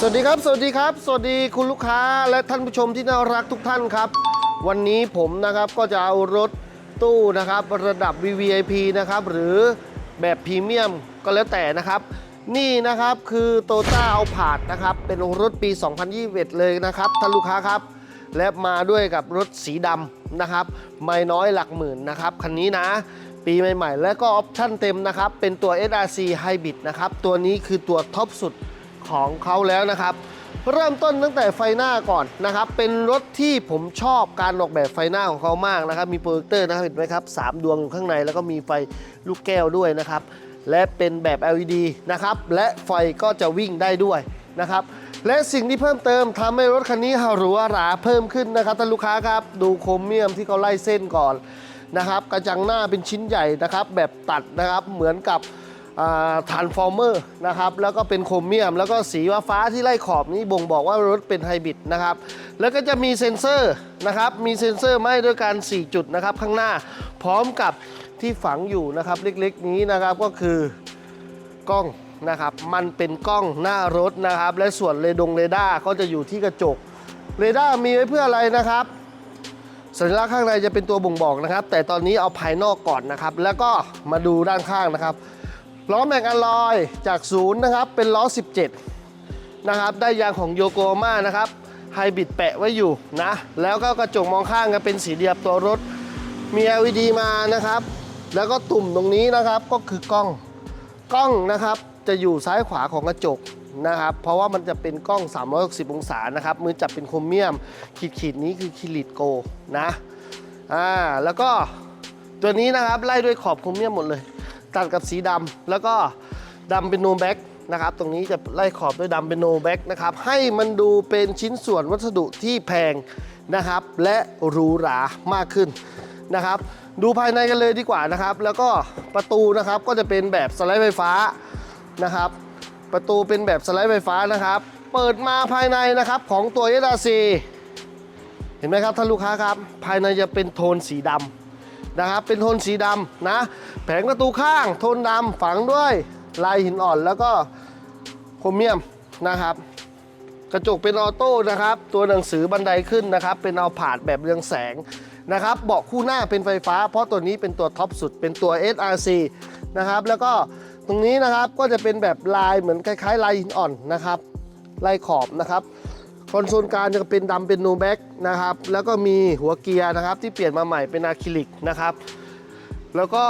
สวัสดีครับ สวัสดีครับ สวัสดีคุณลูกค้าและท่านผู้ชมที่น่ารักทุกท่านครับ วันนี้ผมนะครับก็จะเอารถตู้นะครับระดับ VVIP นะครับหรือแบบพรีเมียมก็แล้วแต่นะครับ นี่นะครับคือโตต้าเอาผาดนะครับเป็นรถปี 2021 เลยนะครับท่านลูกค้าครับ และมาด้วยกับรถสีดำนะครับไม่น้อยหลักหมื่นนะครับคันนี้นะปีใหม่ๆ และก็ออปชั่นเต็มนะครับเป็นตัว SRC Hybrid นะครับตัวนี้คือตัวท็อปสุด ของเขาแล้วนะครับ เริ่มต้นตั้งแต่ไฟหน้าก่อนนะครับ เป็นรถที่ผมชอบการออกแบบไฟหน้าของเขามากนะครับ มีโปรเจคเตอร์นะครับเห็นไหมครับสามดวงอยู่ข้างในแล้วก็มีไฟลูกแก้วด้วยนะครับ และเป็นแบบ LED นะครับ และไฟก็จะวิ่งได้ด้วยนะครับและสิ่งที่เพิ่มเติมทำให้รถคันนี้หรูหราเพิ่มขึ้นนะครับท่านลูกค้าครับ ดูโครเมียมที่เขาไล่เส้นก่อนนะครับ กระจังหน้าเป็นชิ้นใหญ่นะครับ แบบตัดนะครับเหมือนกับ ทรานฟอร์เมอร์นะครับแล้วก็เป็นโครเมียม แล้วก็สีฟ้าที่ไล่ขอบนี้บ่งบอกว่ารถเป็นไฮบริดนะครับแล้วก็จะมีเซ็นเซอร์นะครับมีเซ็นเซอร์มาให้ด้วยกัน4จุดนะครับข้างหน้าพร้อมกับที่ฝังอยู่นะครับเล็กๆนี้นะครับก็คือกล้องนะครับมันเป็นกล้องหน้ารถนะครับ และส่วนเรดงเรดาร์ก็จะอยู่ที่กระจกเรดาร์มีไว้เพื่ออะไรนะครับ สัญลักษณ์ข้างในจะเป็นตัวบ่งบอกนะครับ แต่ตอนนี้เอาภายนอกก่อนนะครับ แล้วก็มาดูด้านข้างนะครับ ล้อแม็กอลลอยจากศูนย์นะครับเป็นล้อ 17 นะครับ ได้ยางของโยโกมานะครับไฮบริดแปะไว้อยู่นะ แล้วก็กระจกมองข้างก็เป็นสีเดียบตัวรถ มี LED มานะครับ แล้วก็ตุ่มตรงนี้นะครับก็คือกล้องกล้องนะครับจะอยู่ซ้ายขวาของกระจกนะครับ เพราะว่ามันจะเป็นกล้อง 360 องศานะครับ มือจับเป็นโครเมียม ขีดขีดๆนี้คือคิริตโกนะอ่าแล้วก็ตัวนี้นะครับไล่ด้วยขอบโครเมียมหมดเลย ตัดกับสีดำแล้วก็ดำเป็นโนแบ็กนะครับ ตรงนี้จะไล่ขอบด้วยดำเป็นโนแบ็กนะครับ ให้มันดูเป็นชิ้นส่วนวัสดุที่แพงนะครับ และหรูหรามากขึ้นนะครับ ดูภายในกันเลยดีกว่านะครับ แล้วก็ประตูนะครับก็จะเป็นแบบสไลด์ไฟฟ้านะครับ ประตูเป็นแบบสไลด์ไฟฟ้านะครับ เปิดมาภายในนะครับของตัว s r c เห็นไหมครับท่านลูกค้าครับ ภายในจะเป็นโทนสีดำ นะครับ เป็นโทนสีดำนะ แผงประตูข้างโทนดำฝังด้วยลายหินอ่อนแล้วก็โครเมียมนะครับ กระจกเป็นออโต้นะครับ ตัวหนังสือบันไดขึ้นนะครับ เป็นเอาผาดแบบเรืองแสงนะครับเบาะคู่หน้าเป็นไฟฟ้า เพราะตัวนี้เป็นตัวท็อปสุดเป็นตัว SRC นะครับ แล้วก็ตรงนี้นะครับก็จะเป็นแบบลายเหมือนคล้ายๆลายหินอ่อนนะครับลายขอบนะครับ คอนโซลกลางจะเป็นดำเป็นโนแบ็กนะครับ แล้วก็มีหัวเกียร์นะครับที่เปลี่ยนมาใหม่เป็นอะคริลิกนะครับ แล้วก็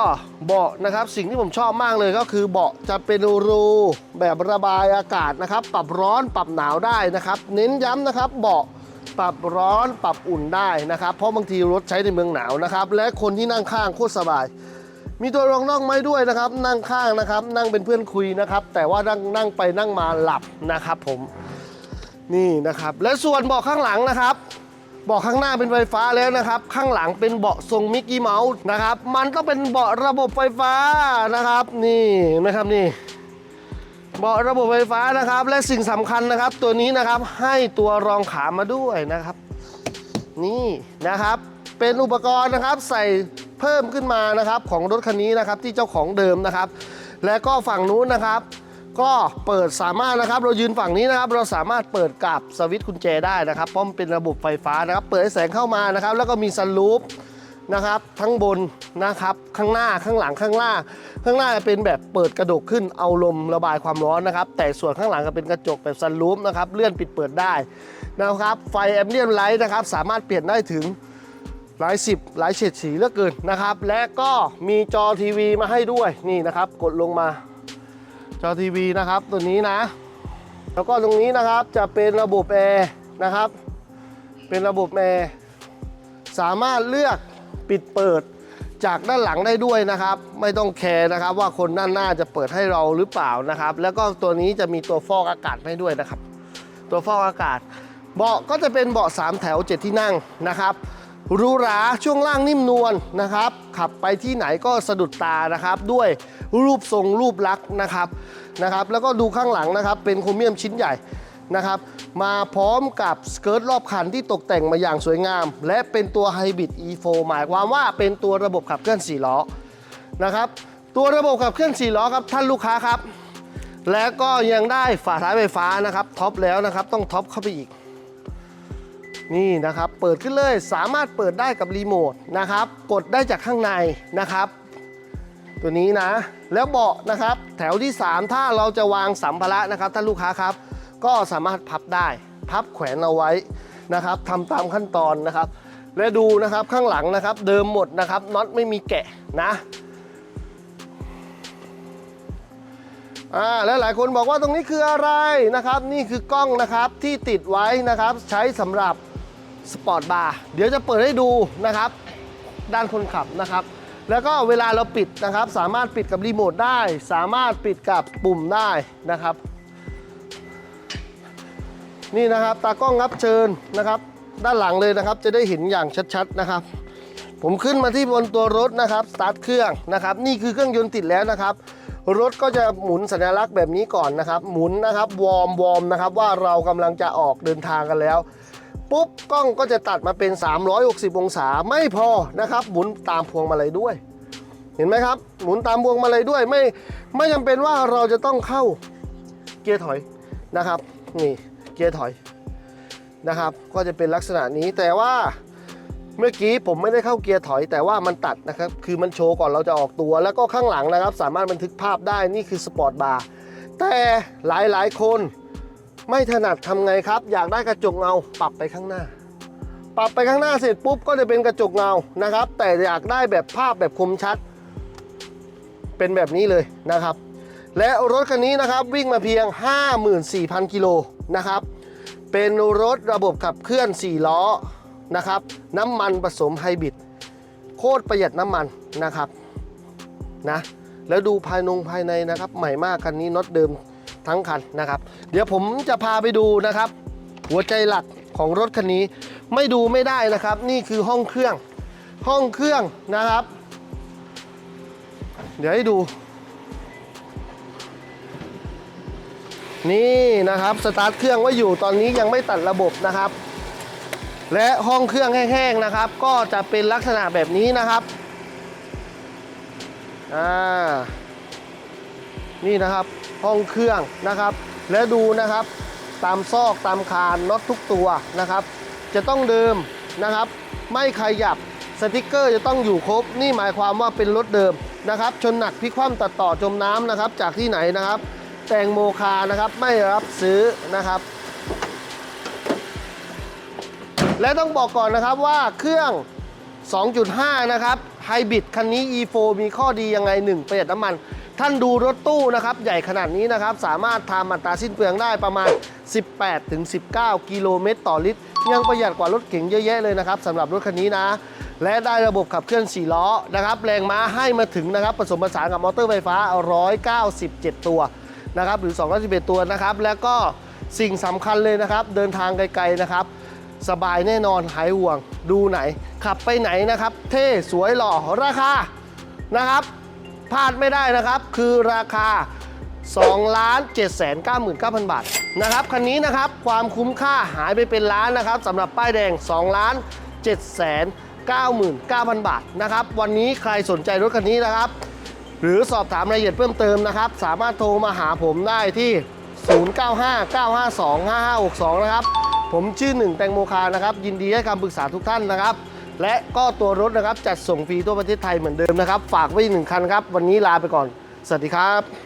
เบาะนะครับสิ่งที่ผมชอบมากเลยก็คือเบาะจะเป็นรูแบบระบายอากาศนะครับ ปรับร้อนปรับหนาวได้นะครับ เน้นย้ำนะครับเบาะปรับร้อนปรับอุ่นได้นะครับ เพราะบางทีรถใช้ในเมืองหนาวนะครับ และคนที่นั่งข้างโคตรสบาย มีตัวรองน่องไม้ด้วยนะครับ นั่งข้างนะครับ นั่งเป็นเพื่อนคุยนะครับ แต่ว่านั่งนั่งไปนั่งมาหลับนะครับผม นี่นะครับ และส่วนเบาะข้างหลังนะครับเบาะข้างหน้าเป็นไฟฟ้าแล้วนะครับ ข้างหลังเป็นเบาะทรงมิกกี้เมาส์นะครับ มันต้องเป็นเบาะระบบไฟฟ้านะครับ นี่นะครับนี่เบาะระบบไฟฟ้านะครับ และสิ่งสำคัญนะครับ ตัวนี้นะครับให้ตัวรองขามาด้วยนะครับ นี่นะครับ เป็นอุปกรณ์นะครับใส่เพิ่มขึ้นมานะครับของรถคันนี้นะครับที่เจ้าของเดิมนะครับ และก็ฝั่งนู้นนะครับ ก็เปิดสามารถนะครับ เรายืนฝั่งนี้นะครับ เราสามารถเปิดกับสวิตช์กุญแจได้นะครับเพราะมันเป็นระบบไฟฟ้านะครับ เปิดให้แสงเข้ามานะครับ แล้วก็มีซันรูฟนะครับ ทั้งบนนะครับ ข้างหน้าข้างหลังข้างล่าง ข้างหน้าจะเป็นแบบเปิดกระดกขึ้นเอาลมระบายความร้อนนะครับ แต่ส่วนข้างหลังก็เป็นกระจกแบบซันรูฟนะครับ เลื่อนปิดเปิดได้นะครับ ไฟแอมเบียนไลท์นะครับ สามารถเปลี่ยนได้ถึงหลายสิบหลายเฉดสีเหลือเกินนะครับ และก็มีจอทีวีมาให้ด้วยนี่นะครับ กดลงมา จอทีวีนะครับตัวนี้นะ แล้วก็ตรงนี้นะครับจะเป็นระบบแอร์นะครับ เป็นระบบแอร์สามารถเลือกปิดเปิดจากด้านหลังได้ด้วยนะครับ ไม่ต้องแคร์นะครับ ว่าคนด้านหน้าจะเปิดให้เราหรือเปล่านะครับ แล้วก็ตัวนี้จะมีตัวฟอกอากาศให้ด้วยนะครับ ตัวฟอกอากาศ เบาะก็จะเป็นเบาะ3แถว 7 ที่นั่งนะครับ หรูหราช่วงล่างนิ่มนวลนะครับ ขับไปที่ไหนก็สะดุดตานะครับด้วยรูปทรงรูปลักษณ์นะครับนะครับ แล้วก็ดูข้างหลังนะครับเป็นโครเมียมชิ้นใหญ่นะครับมาพร้อมกับสเกิร์ตรอบคันที่ตกแต่งมาอย่างสวยงาม และเป็นตัวไฮบริด E4 หมายความว่าเป็นตัวระบบขับเคลื่อน4ล้อนะครับตัวระบบขับเคลื่อน4ล้อครับท่านลูกค้าครับ แล้วก็ยังได้ฝาท้ายไฟฟ้านะครับท็อปแล้วนะครับต้องท็อปเข้าไปอีก นี่นะครับ เปิดขึ้นเลยสามารถเปิดได้กับรีโมทนะครับ กดได้จากข้างในนะครับ ตัวนี้นะ แล้วเบาะนะครับ แถวที่ 3 ถ้าเราจะวางสัมภาระนะครับท่านลูกค้าครับ ก็สามารถพับได้ พับแขวนเอาไว้นะครับทำตามขั้นตอนนะครับ และดูนะครับข้างหลังนะครับ เดิมหมดนะครับน็อตไม่มีแกะนะอ่าแล้วหลายคนบอกว่าตรงนี้คืออะไรนะครับ นี่คือกล้องนะครับที่ติดไว้นะครับ ใช้สำหรับ สปอร์ตบาร์เดี๋ยวจะเปิดให้ดูนะครับ ด้านคนขับนะครับ แล้วก็เวลาเราปิดนะครับ สามารถปิดกับรีโมทได้ สามารถปิดกับปุ่มได้นะครับ นี่นะครับตากล้องรับเชิญนะครับ ด้านหลังเลยนะครับ จะได้เห็นอย่างชัดๆนะครับ ผมขึ้นมาที่บนตัวรถนะครับสตาร์ทเครื่องนะครับ นี่คือเครื่องยนต์ติดแล้วนะครับรถก็จะหมุนสัญลักษณ์แบบนี้ก่อนนะครับ หมุนนะครับวอร์มวอร์มนะครับว่าเรากำลังจะออกเดินทางกันแล้ว ปุ๊บกล้องก็จะตัดมาเป็น 360 องศาไม่พอนะครับ หมุนตามพวงมาลัยด้วย เห็นไหมครับ หมุนตามพวงมาลัยด้วยไม่ไม่จำเป็นว่าเราจะต้องเข้าเกียร์ถอยนะครับ นี่เกียร์ถอยนะครับ ก็จะเป็นลักษณะนี้แต่ว่าเมื่อกี้ผมไม่ได้เข้าเกียร์ถอยแต่ว่ามันตัดนะครับ คือมันโชว์ก่อนเราจะออกตัว แล้วก็ข้างหลังนะครับ สามารถบันทึกภาพได้นี่คือสปอร์ตบาร์แต่หลายๆ คน ไม่ถนัดทำไงครับ อยากได้กระจกเงาปรับไปข้างหน้า ปรับไปข้างหน้าเสร็จปุ๊บก็จะเป็นกระจกเงานะครับ แต่อยากได้แบบภาพแบบคมชัด เป็นแบบนี้เลยนะครับ และรถคันนี้นะครับวิ่งมาเพียง 54,000 กิโลนะครับ เป็นรถระบบขับเคลื่อน 4 ล้อนะครับ น้ำมันผสมไฮบริดโคตรประหยัดน้ำมันนะครับนะแล้วดูภายนงภายในนะครับ ใหม่มากคันนี้น็อตเดิม ทั้งคันนะครับ เดี๋ยวผมจะพาไปดูนะครับ หัวใจหลักของรถคันนี้ไม่ดูไม่ได้นะครับ นี่คือห้องเครื่องห้องเครื่องนะครับ เดี๋ยวให้ดู นี่นะครับสตาร์ทเครื่องไว้อยู่ตอนนี้ยังไม่ตัดระบบนะครับ และห้องเครื่องแห้งๆนะครับ ก็จะเป็นลักษณะแบบนี้นะครับอ่า นี่นะครับห้องเครื่องนะครับ และดูนะครับ ตามซอกตามคานน็อตทุกตัวนะครับ จะต้องเดิมนะครับ ไม่ขยับสติกเกอร์จะต้องอยู่ครบ นี่หมายความว่าเป็นรถเดิมนะครับ ชนหนักพิคว่ำตัดต่อจมน้ำนะครับ จากที่ไหนนะครับ แตงโมคานะครับไม่รับซื้อนะครับ และต้องบอกก่อนนะครับว่าเครื่อง 2.5 นะครับไฮบริดคันนี้ E4 มีข้อดียังไง 1 ประหยัดน้ำมัน ท่านดูรถตู้นะครับ ใหญ่ขนาดนี้นะครับ สามารถทำอัตราสิ้นเปลืองได้ประมาณ 18-19 กิโลเมตรต่อลิตร ยังประหยัดกว่ารถเก๋งเยอะแยะเลยนะครับสำหรับรถคันนี้นะ และได้ระบบขับเคลื่อน 4 ล้อนะครับแรงม้าให้มาถึงนะครับผสมผสานกับมอเตอร์ไฟฟ้า 197 ตัวนะครับหรือ 211 ตัวนะครับ แล้วก็สิ่งสำคัญเลยนะครับ เดินทางไกลๆนะครับ สบายแน่นอนหายห่วง ดูไหน ขับไปไหนนะครับ เท่สวยหล่อราคานะครับ พลาดไม่ได้นะครับ คือราคา 2 ล้าน7 9 9 0 0 0 บาทนะครับคันนี้นะครับความคุ้มค่าหายไปเป็นล้านนะครับสำหรับป้ายแดง 2 ล้าน7 9 9 0 0 0 บาทนะครับวันนี้ใครสนใจรถคันนี้นะครับ หรือสอบถามรายละเอียดเพิ่มเติมนะครับ สามารถโทรมาหาผมได้ที่ 0959525562 นะครับ ผมชื่อหนึ่งแตงโมคานะครับ ยินดีให้คำปรึกษาทุกท่านนะครับ และก็ตัวรถนะครับจัดส่งฟรีทั่วประเทศไทยเหมือนเดิมนะครับ ฝากไว้หนึ่งคันครับ วันนี้ลาไปก่อน สวัสดีครับ